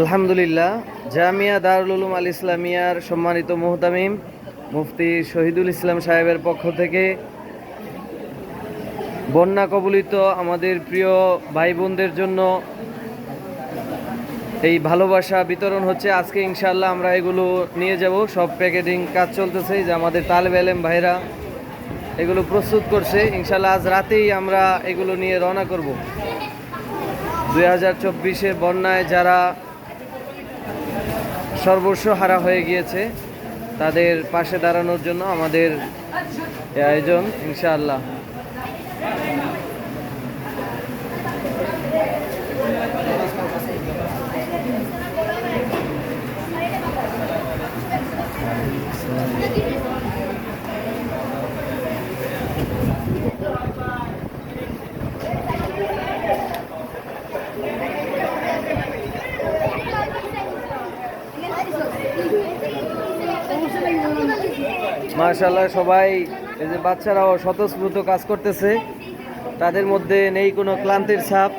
আলহামদুলিল্লাহ, জামিয়া দারুল উলুম আল ইসলামিয়ার সম্মানিত মোহতামিম মুফতি শহীদুল ইসলাম সাহেবের পক্ষ থেকে বন্যা কবলিত আমাদের প্রিয় ভাই বোনদের জন্য এই ভালোবাসা বিতরণ হচ্ছে। আজকে ইনশাল্লাহ আমরা এগুলো নিয়ে যাব। সব প্যাকেটিং কাজ চলতেছে যে আমাদের তালেব এলেম ভাইরা এগুলো প্রস্তুত করছে। ইনশাল্লাহ আজ রাতেই আমরা এগুলো নিয়ে রওনা করব। দুই হাজার চব্বিশের বন্যায় যারা সর্বস্ব হারা হয়ে গিয়েছে। তাদের পাশে দাঁড়ানোর জন্য আমাদের আয়োজন ইনশাআল্লাহ। মাশাল্লাহ সবাই এই যে বাচ্চারাও স্বতঃস্ফূর্ত কাজ করতেছে। তাদের মধ্যে নেই কোনো ক্লান্তির ছাপ।